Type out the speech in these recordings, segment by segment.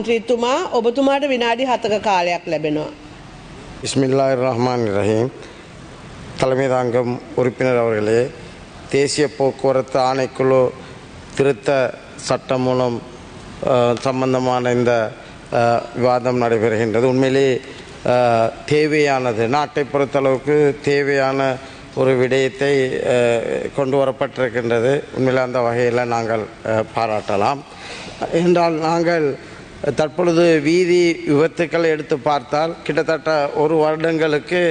මන්ත්‍රීතුමා ඔබතුමාට විනාඩි හතක කාලයක් ලැබෙනවා. பிஸ்மில்லாஹ் ரஹ்மான் ரஹீம் தலைமை தாங்கும் உறுப்பினர் அவர்களே தேசிய போக்குவரத்து ஆணைக்குழு திருத்த சட்டம் மூலம் அஹ், சம்பந்தமான இந்த அஹ், விவாதம் நடைபெறுகின்றது உண்மையிலே அஹ், தேவையானது நாட்டை பொறுத்தளவுக்கு தேவையான ஒரு விடயத்தை அஹ், கொண்டு வரப்பட்டிருக்கின்றது உண்மையில் அந்த வகையில் நாங்கள் அஹ், பாராட்டலாம் என்றால் நாங்கள் தற்பொழுது வீதி விபத்துக்களை எடுத்து பார்த்தால் கிட்டத்தட்ட ஒரு வருடங்களுக்கு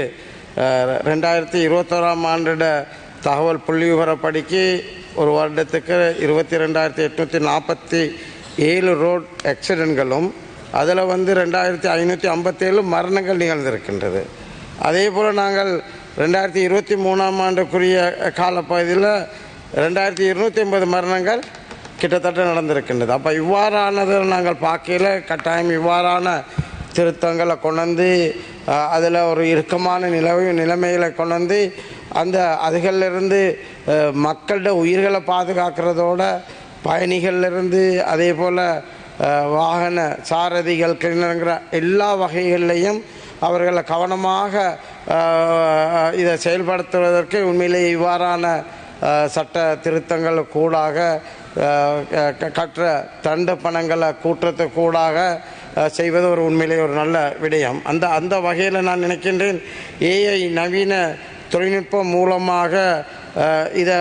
ரெண்டாயிரத்தி இருபத்தோராம் ஆண்டிட தகவல் புள்ளி விவரப்படிக்கு ஒரு வருடத்துக்கு இருபத்தி ரெண்டாயிரத்தி எட்நூற்றி நாற்பத்தி ஏழு ரோட் ஆக்சிடென்ட்களும் அதில் வந்து ரெண்டாயிரத்தி ஐநூற்றி ஐம்பத்தேழு மரணங்கள் நிகழ்ந்திருக்கின்றது. அதே போல் நாங்கள் ரெண்டாயிரத்தி இருபத்தி மூணாம் ஆண்டுக்குரிய காலப்பகுதியில் ரெண்டாயிரத்தி இருநூற்றி ஐம்பது மரணங்கள் கிட்டத்தட்ட நடந்திருக்கின்றது. அப்போ இவ்வாறானதை நாங்கள் பார்க்கையில் கட்டாயம் இவ்வாறான திருத்தங்களை கொண்டு அதில் ஒரு இறுக்கமான நிலவை நிலைமைகளை கொண்டு அந்த அதுகளிலிருந்து அஹ், மக்களோட உயிர்களை பாதுகாக்கிறதோட பயணிகள்லேருந்து அதே போல் வாகன சாரதிகள் கிணறுங்கிற எல்லா வகைகள்லையும் அவர்களை கவனமாக இதை செயல்படுத்துவதற்கு உண்மையிலே இவ்வாறான சட்ட திருத்தங்கள் கூடாக க- கற்ற தண்டு பணங்களை கூட்டுறது கூடாக செய்வது ஒரு உண்மையிலே ஒரு நல்ல விடயம். அந்த அந்த வகையில் நான் நினைக்கின்றேன் ஏஐ நவீன தொழில்நுட்பம் மூலமாக இதை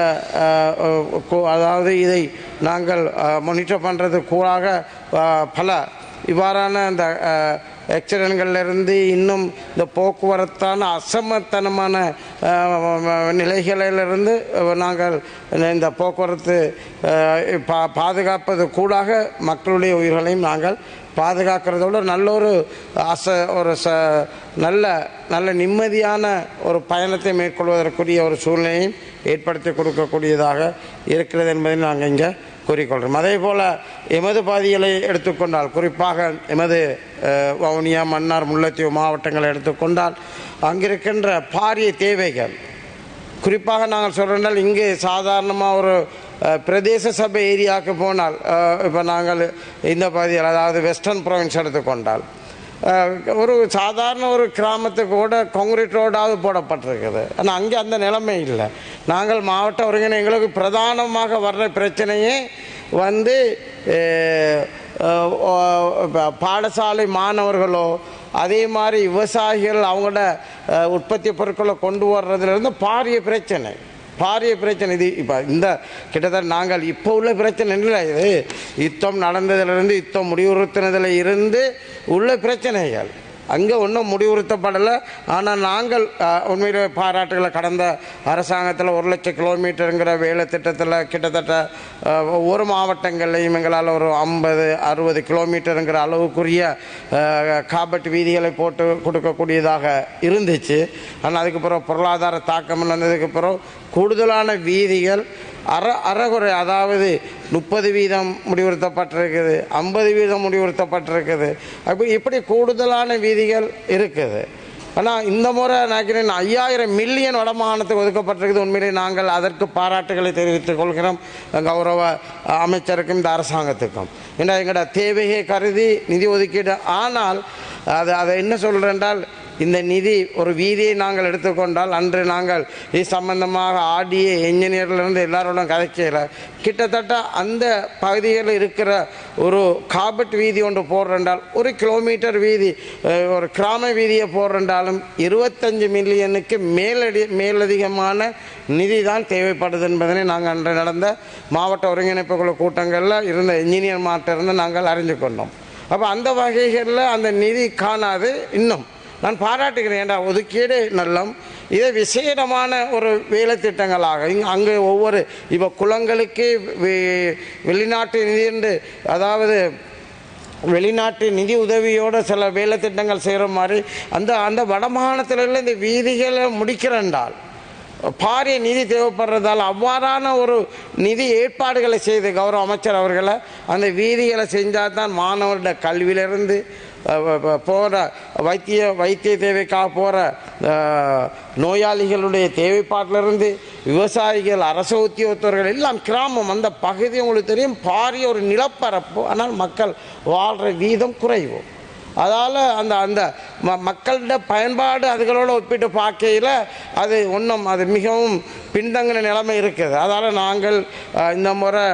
அதாவது இதை நாங்கள் மானிட்டர் பண்ணுறது கூடாக பல இவ்வாறான அந்த ஆக்சிடென்ட்கள்லேருந்து இன்னும் இந்த போக்குவரத்தான அசமத்தனமான நிலைகளிலிருந்து நாங்கள் இந்த போக்குவரத்து பா பாதுகாப்பது கூடாக மக்களுடைய உயிர்களையும் நாங்கள் பாதுகாக்கிறதோட நல்ல ஒரு அச ஒரு ச நல்ல நல்ல நிம்மதியான ஒரு பயணத்தை மேற்கொள்வதற்குரிய ஒரு சூழ்நிலையும் ஏற்படுத்தி கொடுக்கக்கூடியதாக இருக்கிறது என்பதை நாங்கள் இங்கே கூறிக்கொள்கிறோம் அதே போல் எமது பாதிகளை எடுத்துக்கொண்டால் குறிப்பாக எமது வவுனியா மன்னார் முல்லைத்தீவு மாவட்டங்களை எடுத்துக்கொண்டால் அங்கிருக்கின்ற பாரிய தேவைகள். குறிப்பாக நாங்கள் சொல்கிறனால் இங்கே சாதாரணமாக ஒரு பிரதேச சபை ஏரியாவுக்கு போனால் இப்போ நாங்கள் இந்த பகுதியில் அதாவது வெஸ்டர்ன் ப்ரொவின்ஸ் எடுத்துக்கொண்டால் ஒரு சாதாரண ஒரு கிராமத்துக்கு கூட காங்கிரீட் ரோடாவது போடப்பட்டிருக்குது. ஆனால் அங்கே அந்த நிலைமை இல்லை. நாங்கள் மாவட்ட ஒருங்கிணை எங்களுக்கு பிரதானமாக வர்ற பிரச்சனையே வந்து பாடசாலை மாணவர்களோ அதே மாதிரி விவசாயிகள் அவங்களோட உற்பத்தி பொருட்களை கொண்டு வர்றதுலேருந்து பாரிய பிரச்சனை. பாரிய பிரச்சனை இது. இப்போ இந்த கிட்டத்தட்ட நாங்கள் இப்போ உள்ள பிரச்சனை இல்லை. இது யுத்தம் நடந்ததுலேருந்து யுத்தம் முடிவுறுத்தினதில் இருந்து உள்ள பிரச்சனைகள். அங்கே ஒன்றும் முடிவுறுத்தப்படலை. ஆனால் நாங்கள் அஹ், உண்மையிலே பாராட்டுகளை கடந்த அரசாங்கத்தில் ஒரு லட்சம் கிலோமீட்டருங்கிற வேலை திட்டத்தில் கிட்டத்தட்ட ஒரு மாவட்டங்கள்லையும் எங்களால் ஒரு ஐம்பது அறுபது கிலோமீட்டருங்கிற அளவுக்குரிய அஹ், காபட் வீதிகளை போட்டு கொடுக்கக்கூடியதாக இருந்துச்சு. ஆனால் அதுக்கப்புறம் பொருளாதார தாக்கம் வந்ததுக்கு அப்புறம் கூடுதலான வீதிகள் அற அறகுறை அதாவது முப்பது வீதம் முடிவுறுத்தப்பட்டிருக்குது ஐம்பது வீதம் முடிவுறுத்தப்பட்டிருக்குது. அப்போ இப்படி கூடுதலான வீதிகள் இருக்குது. ஆனால் இந்த முறை நினைக்கிறேன் ஐயாயிரம் மில்லியன் வடமாகாணத்துக்கு ஒதுக்கப்பட்டிருக்குது. உண்மையிலே நாங்கள் அதற்கு பாராட்டுகளை தெரிவித்துக் கொள்கிறோம். கௌரவ அமைச்சருக்கும் இந்த அரசாங்கத்துக்கும். ஏன்னா எங்களோட தேவையை கருதி நிதி ஒதுக்கீடு ஆனால் அது அதை என்ன சொல்கிறேன் என்றால் இந்த நிதி ஒரு வீதியை நாங்கள் எடுத்துக்கொண்டால் அன்று நாங்கள் இது சம்பந்தமாக ஆடிய இன்ஜினியர்லேருந்து எல்லாரோடும் கதைக்கல கிட்டத்தட்ட அந்த பகுதிகளில் இருக்கிற ஒரு காபட் வீதி ஒன்று போடுறென்றால் ஒரு கிலோமீட்டர் வீதி ஒரு கிராம வீதியை போடுறென்றாலும் இருபத்தஞ்சு மில்லியனுக்கு மேலடி மேலதிகமான நிதி தான் தேவைப்படுது என்பதனை நாங்கள் அன்று நடந்த மாவட்ட ஒருங்கிணைப்பு குழு கூட்டங்களில் இருந்த இன்ஜினியர் மாட்டிருந்து நாங்கள் அறிஞ்சு கொண்டோம். அப்போ அந்த வகைகளில் அந்த நிதி காணாது இன்னும். நான் பாராட்டுகிறேன் ஏன்டா ஒதுக்கீடு நல்லம். இதை விசேடமான ஒரு வேலை திட்டங்களாக. அங்கே ஒவ்வொரு இப்போ குளங்களுக்கு வெளிநாட்டு நிதி என்று அதாவது வெளிநாட்டு நிதி உதவியோடு சில வேலை திட்டங்கள் செய்கிற மாதிரி அந்த அந்த வடமாகாணத்தில் இந்த வீதிகளை முடிக்கிறென்றால் பாரிய நிதி தேவைப்படுறதால் அவ்வாறான ஒரு நிதி ஏற்பாடுகளை செய்து கௌரவ அமைச்சர் அவர்களை அந்த வீதிகளை செஞ்சால் தான் மாணவர்களோட கல்வியிலிருந்து போகிற வைத்திய வைத்திய தேவைக்காக போகிற நோயாளிகளுடைய தேவைப்பாட்டிலிருந்து விவசாயிகள் அரசு உத்தியோகத்தர்கள் எல்லாம் கிராமம் அந்த பகுதி உங்களுக்கு தெரியும் பாரிய ஒரு நிலப்பரப்பு. ஆனால் மக்கள் வாழ்கிற வீதம் குறைவோம் அதால் அந்த அந்த ம மக்களோட பயன்பாடு அதுகளோட ஒப்பிட்டு பார்க்கையில் அது ஒன்றும் அது மிகவும் பின்தங்கின நிலைமை இருக்குது. அதால் நாங்கள் இந்த முறை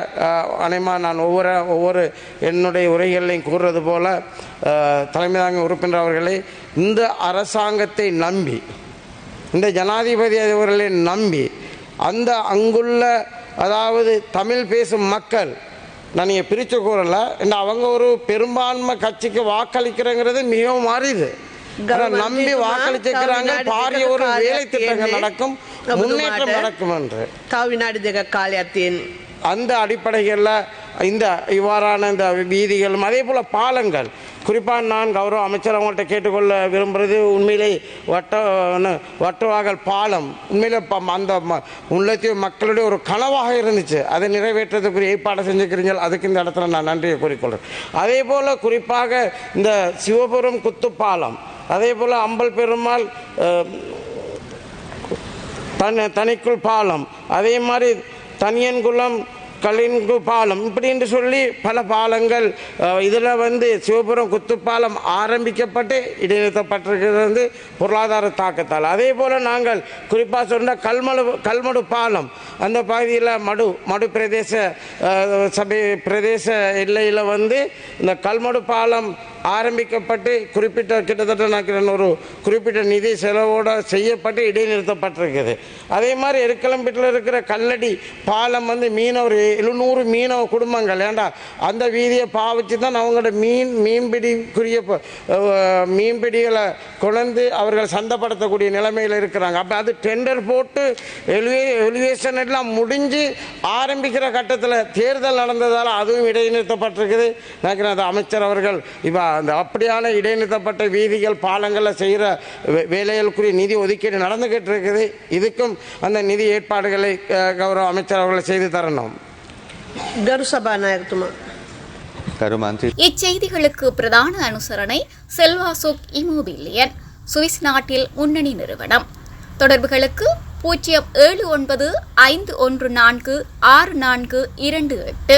அனைமா நான் ஒவ்வொரு ஒவ்வொரு என்னுடைய உரைகளையும் கூறுறது போல் தலைமை தாங்க உறுப்பினர் அவர்களை இந்த அரசாங்கத்தை நம்பி இந்த ஜனாதிபதி அவர்களை நம்பி அந்த அங்குள்ள அதாவது தமிழ் பேசும் மக்கள் நான் நீங்கள் பிரித்து கூறலை. இந்த அவங்க ஒரு பெரும்பான்மை கட்சிக்கு வாக்களிக்கிறேங்கிறது மிகவும் மாறிது நம்பி வாக்களிச்சிருக்கிறாங்க. பாரிய ஒரு வேலை திட்டங்கள் நடக்கும். முன்னேற்றம் நடக்கும் என்று காவிநாடு ஜெக காலியத்தின் அந்த அடிப்படைகளில் இந்த இவ்வாறான இந்த வீதிகள் அதே போல் பாலங்கள். குறிப்பாக நான் கௌரவ அமைச்சர் அவங்கள்ட்ட கேட்டுக்கொள்ள விரும்புகிறது உண்மையிலே வட்ட வட்டுவாகல் பாலம். உண்மையிலே அந்த ம- மக்களுடைய ஒரு கனவாக இருந்துச்சு. அதை நிறைவேற்றத்துக்குரிய ஏற்பாடு செஞ்சுக்கிறீங்க அதுக்கு இந்த இடத்துல நான் நன்றியை கூறிக்கொள்கிறேன். அதே போல் குறிப்பாக இந்த சிவபுரம் குத்துப்பாலம் அதே போல் அம்பல் பெருமாள் தன் தனிக்குள் பாலம். அதே மாதிரி தனியன்குளம் கலின்கு பாலம் இப்படின்னு சொல்லி பல பாலங்கள் இதில் வந்து சிவபுரம் குத்துப்பாலம் ஆரம்பிக்கப்பட்டு இடைநிறுத்தப்பட்டிருக்கிறது வந்து பொருளாதார தாக்கத்தால். அதே போல் நாங்கள் குறிப்பாக சொன்ன கல்மடு கல்மடு பாலம் அந்த பகுதியில் மடு மடு பிரதேச சபை பிரதேச எல்லையில் வந்து இந்த கல்மடு பாலம் ஆரம்பிக்கப்பட்டு குறிப்பிட்ட கிட்டத்தட்ட நான் ஒரு குறிப்பிட்ட நிதி செலவோட செய்யப்பட்டு இடைநிறுத்தப்பட்டிருக்குது. அதே மாதிரி எருக்கலம்பீட்டில் இருக்கிற கல்லடி பாலம் வந்து மீனவர் எழுநூறு மீனவ குடும்பங்கள். ஏண்டா அந்த வீதியை பாவிச்சு தான் அவங்களோட மீன் மீன்பிடிக்குரிய ப- மீன்பிடிகளை கொண்டு அவர்கள் சந்தப்படுத்தக்கூடிய நிலைமையில் இருக்கிறாங்க. அப்போ அது டெண்டர் போட்டு எலுவே எலுவேஷன் எல்லாம் முடிஞ்சு ஆரம்பிக்கிற கட்டத்தில் தேர்தல் நடந்ததால் அதுவும் இடைநிறுத்தப்பட்டிருக்குது. நினைக்கிறேன் அது அமைச்சர் அவர்கள் இப்போ அந்த அப்படியான இடைநிறுத்தப்பட்ட வீதிகள் பாலங்களை செய்கிற வேலைகளுக்குரிய நிதி ஒதுக்கீடு நடந்துக்கிட்டு இருக்குது. இதுக்கும் அந்த நிதி ஏற்பாடுகளை கௌரவ அமைச்சர் அவர்களை செய்து தரணும். இச்செய்திகளுக்கு பிரதான அனுசரணை செல்வாசுக் இமோபிலியன் சுவிஸ் நாட்டில் முன்னணி நிறுவனம். தொடர்புகளுக்கு பூஜ்ஜியம் ஏழு ஒன்பது ஐந்து ஒன்று நான்கு ஆறு நான்கு இரண்டு எட்டு.